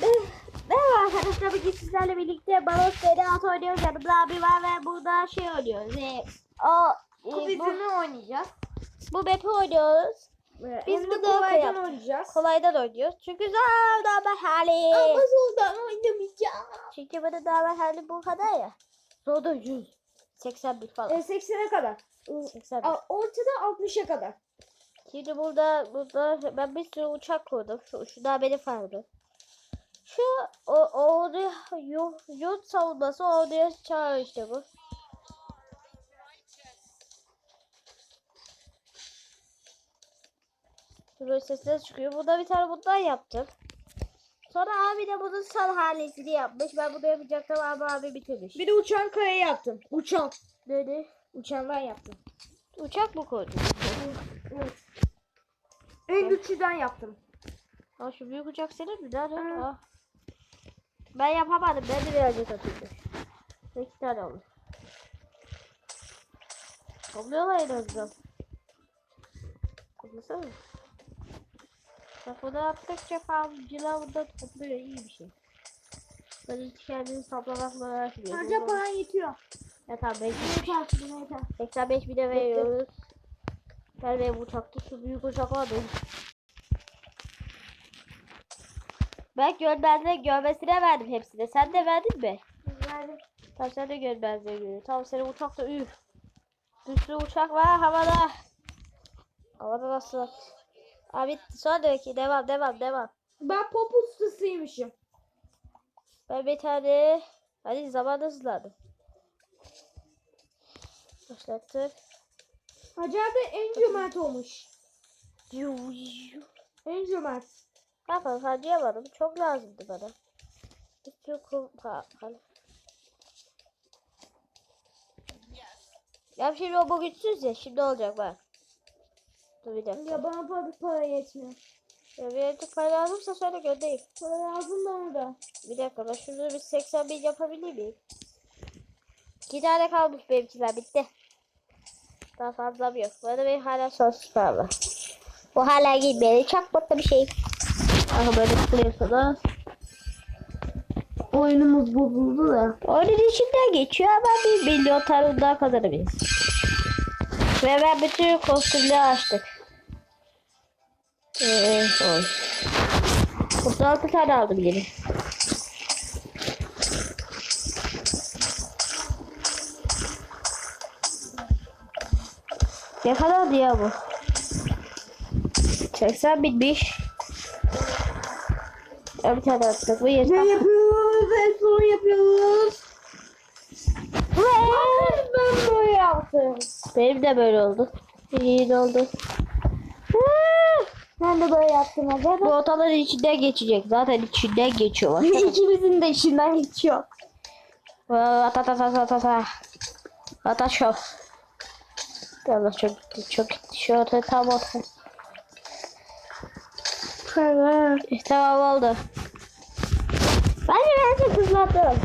Merhaba arkadaşlar bugün sizlerle birlikte Balon Feriat oynuyoruz. Yanımda abi var ve burada şey oynuyoruz. Ee, o e, bu, Kubizini oynayacağız. bu map'i oynuyoruz. Biz Biz de bunu kolaydan oynayacağız. Kolaydan oynuyoruz. Çünkü zorda hali. Ama soldan oynamayacağım. Çünkü bunun daha hali bu kadar ya. Zorda 100. 81 falan. E, 80'e kadar. 81. A- Ortada 60'a kadar. Şimdi burada burada ben bir sürü uçak kurdum. Şu, şu da benim farmım. Şu o ordu yurt, savunması orduya çağır işte bu. Böyle sesler çıkıyor. Burada bir tane bundan yaptım. Sonra abi de bunun son halesini yapmış. Ben bunu yapacaktım ama abi bitirmiş. Bir de uçan kaya yaptım. Uçan. Dedi. Uçandan yaptım. Uçak mı koydun? Evet. En güçlüden yaptım. Ha şu büyük uçak senin mi? Nerede? Ha. Ben yapamadım. Ben de birazcık atıldı. İki tane oldu. Topluyorlar en azından. Toplasana. Bak bunu yaptıkça favcılar burada topluyor. iyi bir şey. Ben hiç kendini toplamakla uğraşmıyorum. Harca paran yetiyor. Ya tamam 5 Yeter buna yeter. 85 bir de veriyoruz. Gel benim uçakta şu büyük uçak var benim. Ben görmezle görmesine verdim hepsine. Sen de verdin mi? Yani Tamam sen de görmezle görüyor. Tamam senin uçakta üf. Bir sürü uçak var havada. Havada nasıl? Abi sonraki devam devam devam. ben pop ustasıymışım. Ben bir tane hadi zaman hızlandı. Başlattık. Hacer de en cömert olmuş. En cömert. Kafa harcayamadım. Çok lazımdı bana. Sürü kum pa- Ya şimdi o bu güçsüz ya. Şimdi olacak bak. Dur bir dakika. Ya bana para, para yetmiyor. Ya bir artık para lazımsa söyle göndereyim. Para lazım da orada. Bir dakika ben şunu bir 80 bin yapabilir miyim? İki tane kalmış benimkiler bitti. Daha fazla yok. Bana benim hala sonsuz para var. Bu hala gitmedi. Çok mutlu bir şey. Aha böyle. Oyunumuz bozuldu da. Oyunun içinden geçiyor ama bir milyon tane daha kazanabiliriz. Ve ben bütün kostümleri açtık. Ee, oy. 36 tane aldım yine. Ne kadar ya bu? 80 binmiş. Bir tane attık. Bu yeter. Ne yapıyoruz? En son yapıyoruz. Ben böyle yaptım. Benim de böyle oldu. İyi oldu. Ben de böyle yaptım Hacer. Bu otaların içinden geçecek. Zaten içinden geçiyor. İkimizin de işinden geçiyor. Ata ata ata ata ata. Ata şov. Allah çok gitti. Çok gitti. Şu ota tam ota. Eh, Tamam oldu. Bence ben çok hızlandım.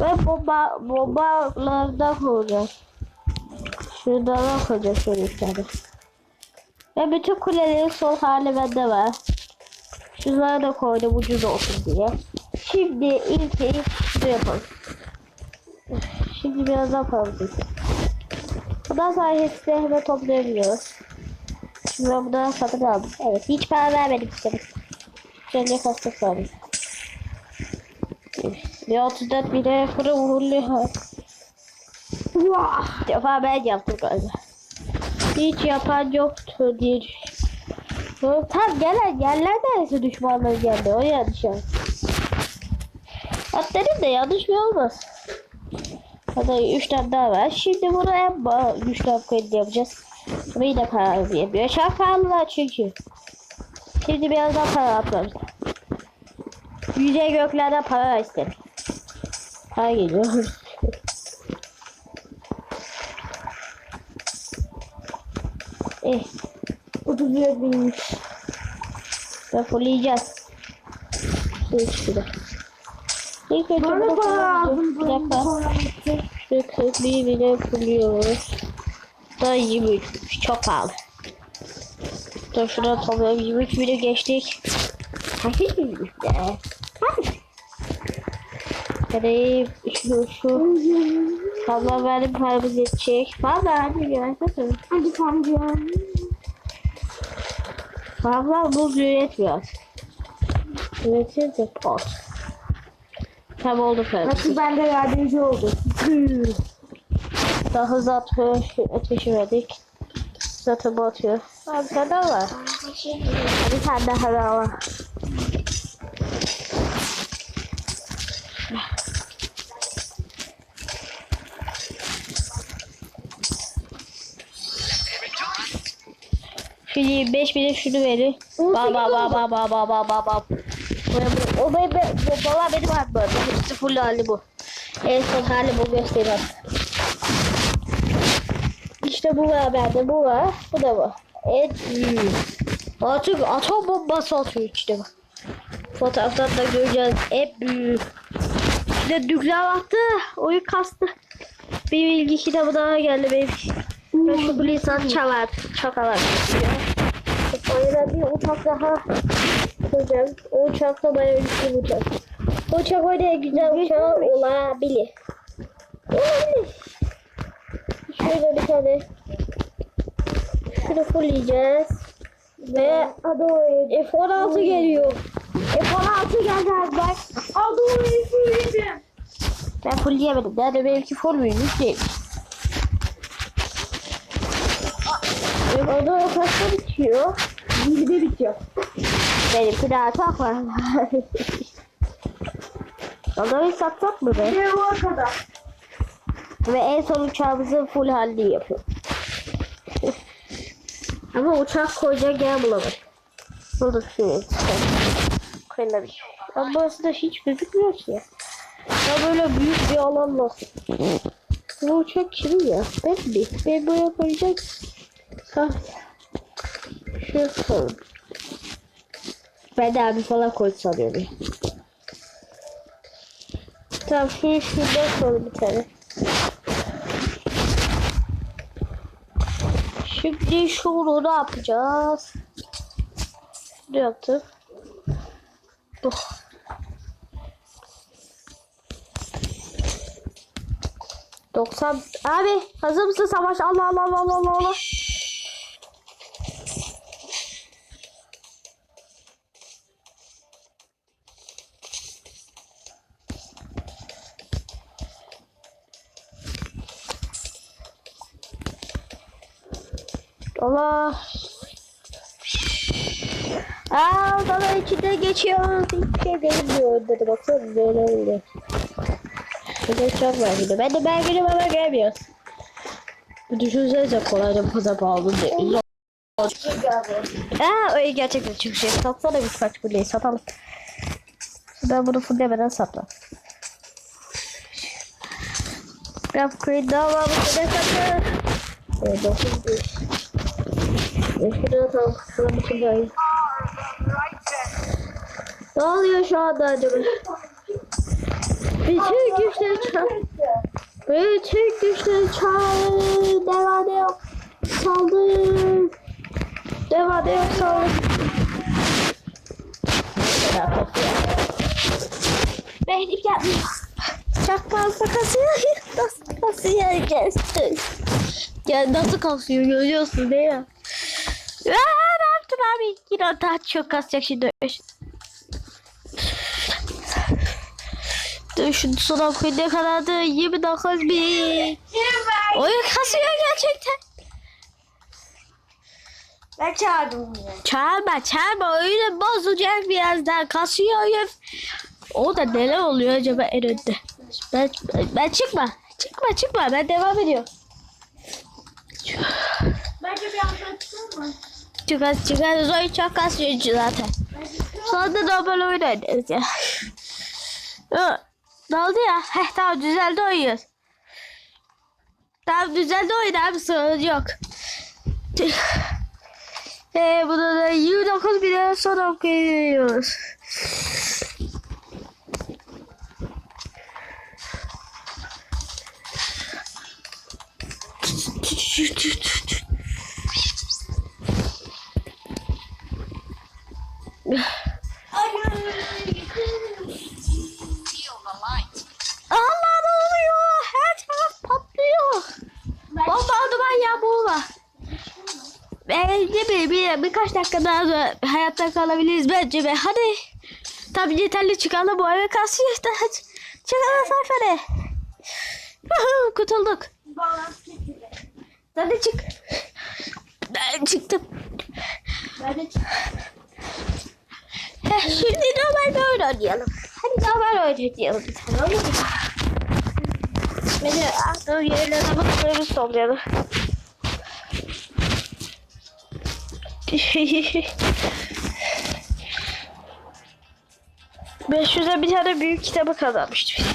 Ben bomba, bombalardan koyacağım. Şuradan koyacağım şöyle tane. Ve bütün kulelerin sol hali bende var. Şunları da koydum ucuz olsun diye. Şimdi ilk ilk şunu yapalım. Şimdi biraz daha fazla. Bundan sonra hepsini hemen toplayabiliyoruz. Şimdi ben bundan satın aldım. Evet hiç para vermedim istedim. Şöyle kasta sağlayayım. Bir 34 bile fırı vuruyor. Vah. Bir defa ben yaptım galiba. Hiç yapan yoktu diye. Tam gelen yerler neresi düşmanlar geldi. O yanlış yani. At dedim de yanlış mı olmaz. Hadi 3 tane daha var. Şimdi en ba- güçlü upgrade yapacağız. Bunu yine para yapıyor. Çok pahalılar çünkü. Şimdi biraz daha para atmamız. Yüzey göklerde para istedim. Para geliyor. eh. 34 binmiş. Fulleyeceğiz. Su içti. İlk önce bunu para fulleyeceğiz. Bir dakika. Şu köprüyü bile fulluyoruz. Da 23. Çok pahalı. Dur şuradan toplayalım. 23 bile geçtik. De. Hadi. Hadi şu şu. Fazla benim paramız yetecek. Fazla hadi gelsene. Hadi kamcığım. Fazla buz yetmiyor. Üretince pot. Tam oldu paramız. Nasıl bende yardımcı oldu. Daha hızlı atıyor. Ateşi verdik. Zaten bu atıyor. Abi sen de var. Bir tane daha daha var. Şimdi 5 bile şunu verir. Ba ba ba ba ba ba ba ba ba. O benim, bu baba benim abi bu. Full hali bu. En son hali bu göstereyim. İşte bu var bende bu var. Bu da var. Evet. Artık atom bombası atıyor işte bu. Fotoğraftan da göreceğiz. Hep büyük. İşte nükleer attı. Oyun kastı. Bir bilgi kitabı daha geldi benim. Ben şu Blizzard çalar. Çakalar. Yüzden bir uçak daha kuracağım. O uçak da bayağı güçlü uçak. O uçak öyle güzel uçak olabilir. Olabilir. Şöyle bir tane. Şunu fullleyeceğiz. Ve F16 geliyor. F16 geldi bak. Ado'yu söyledim. Ben fullleyemedim. Nerede benimki full müymüş değil. O da o kaçta bitiyor? Bilgide bitiyor. Benimki daha çok var. Adayı satsak mı be? Ne o kadar. Ve en son uçağımızı full halde yapıyor. Ama uçak koyacak yer bulamadık. Bulduk şuraya. Koyulabilir. Ama burası da hiç gözükmüyor ki. Ya böyle büyük bir alan nasıl? Bu uçak kimin ya? Ben mi? Ben buraya koyacak. Ha. Şu son. Ben de abi falan koy sanıyorum. Tamam şu şurada koy bir tane. Şimdi şunu ne yapacağız? Ne yaptık? Bu. Doksan. Abi hazır mısın savaş? Allah Allah Allah Allah Allah. Dala. Aa dala içinde geçiyoruz. İçine şey gelmiyor dedi. Baksana böyle oldu. Burada çok var gibi. Ben de ben geliyorum ama gelmiyoruz. Düşünsenize kolayca şey bu kadar pahalı değil. Aa öyle gerçekten çok şey. Satsana birkaç kuleyi satalım. Ben bunu full demeden satmam. Ben kuleyi daha var. Bu kadar satalım. 9 5. Eskiden tavuk kısmı için gayet. Ne oluyor şu anda acaba? Bütün güçleri çal. Bütün güçleri çal. Devam yok. Saldır. Devam yok saldır. Behlif yapmış. Çakmal sakası. Nasıl kasıya geçtin? Ya nasıl kasıyor görüyorsun değil mi? Aa, ne yaptın abi? Yine daha çok kasacak şimdi. Dur şu son ne kadardı? 29 bin. Oyun kasıyor gerçekten. Ben çağırdım yine. Çağırma çağırma oyunu bozulacak birazdan kasıyor oyun. O da neler oluyor acaba en önde? Ben, ben çıkma. Çıkma çıkma ben devam ediyorum. Mı? Çıkar çıkar oyun çok kasıyor zaten. Sonra da normal oyun ya. Ne oldu ya? Heh tamam düzeldi oyun. Tamam düzeldi oyun abi sorun yok. Eee bunu da 29 bile sonra okuyoruz. Allah ne oluyor? Her taraf patlıyor. Bomba duman ya bomba. Bence bir, bir, birkaç dakika daha da hayatta kalabiliriz bence be. Hadi. Tabi yeterli çıkalım bu eve kalsın işte. Çıkalım sayfada. Kutulduk. Hadi çık. Ben çıktım. Ben de çıktım şimdi normal bir oyun oynayalım. Hadi normal oyun oynayalım bir tane olur mu? Beni attığım yerlere bakıyoruz toplayalım. Beş yüze bir tane büyük kitabı kazanmıştım.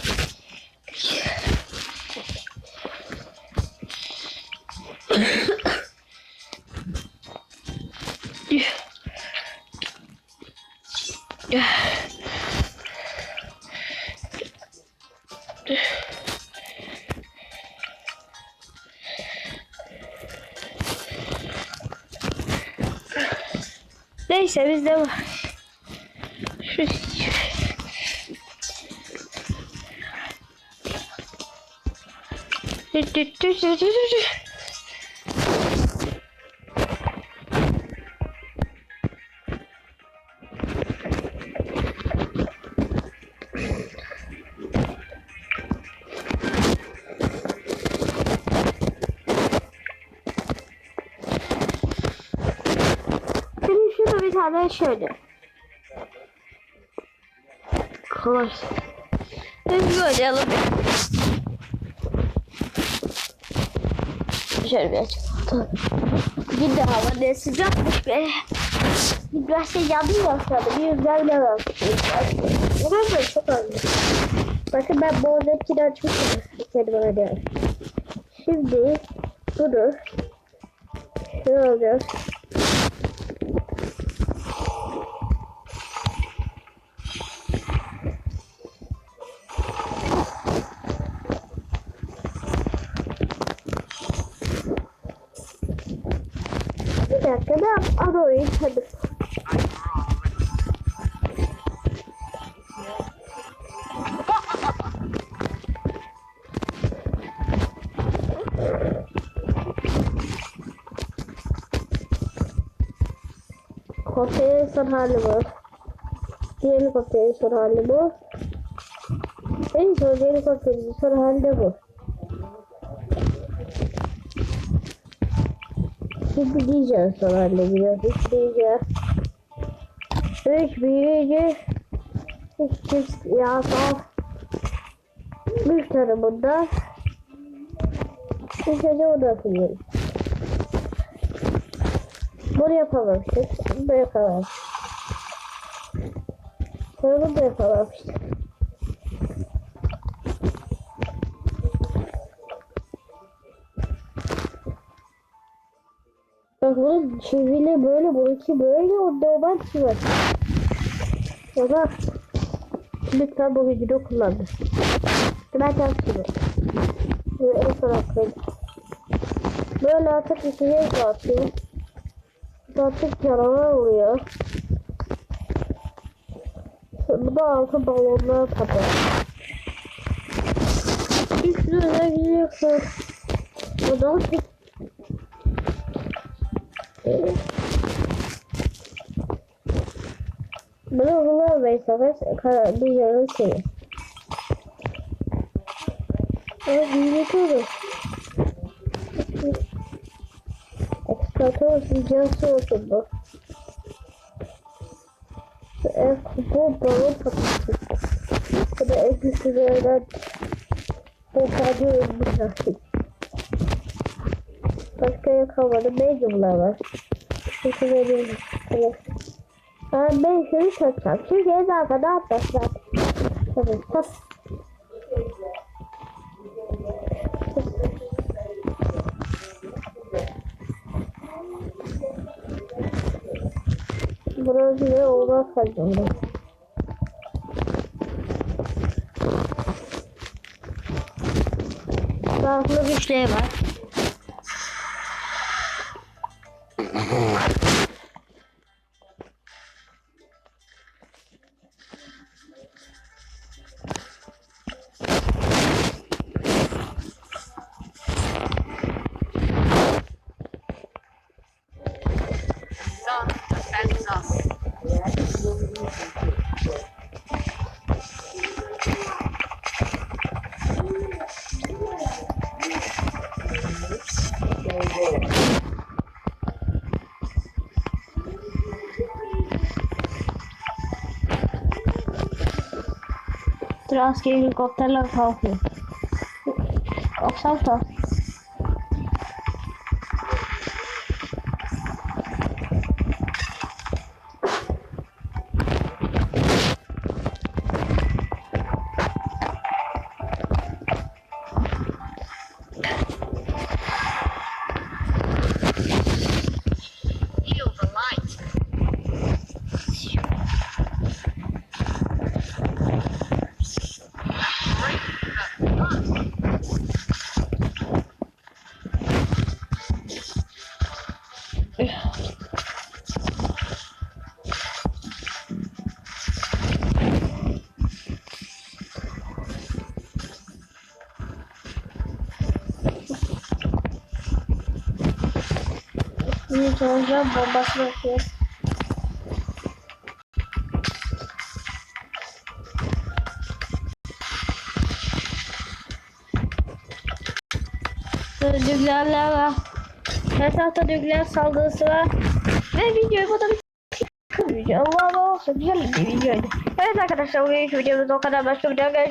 Neyse biz de şu Düt düt düt düt düt düt. Tane şöyle. Kolay. Biz böyle alalım. Şöyle bir açalım. Bir de hava ne sıcakmış be. Bir biraz şey yandı ya aşağıda. Bir rüzgar bile var. Neden böyle çok az. Bakın ben bu hepsini açmışım. Bana diyor. Şimdi bunu şöyle alacağız. Alayım hadi. Kopyanın son hali bu. Diğer kopyanın son hali bu. En son diğer kopyanın son hali bu. Son haline gidiyor. Hiç diyeceğim. Üç büyüyücü. Hiç çift yasal. Bir tane bunda. Bir tane o da atıyor. Bunu yapamamıştık. Bunu da yapamamıştık. Bunu da yapamamıştık. Bak bunun çivili böyle, bununki böyle, o normal çivi. Ama lütfen bu videoda kullanın. Ben çivi. Böyle en son atlayın. Böyle artık içine dağıtıyor. Artık canavar oluyor. Bu da altı balonlar tabi. Üstüne gidiyorsun. Bu da artık bunu kullanmayı sefer bir yarın şeyi. Ama. Eksploatör videosu olsun bu. Şu ev bu balon patlatıcı. Bu da en güçlülerden bu kadar artık. Başka yakalmadı. Medium'lar var. Çünkü medium. Evet. Ben şunu satacağım. Çünkü en arkada atlaslar. Tabii bir oğlan kalacağım ben. Farklı bir şey var. Asker helikopterler kalkıyor. Kalksan da. Şimdi sonra bombasını atıyor. Düğlerler var. Her tarafta düğler saldırısı var. Ve videoyu burada bir. Allah Allah olsun güzel bir videoydu. Evet arkadaşlar bugünkü videomuz o kadar başka bir görüşürüz.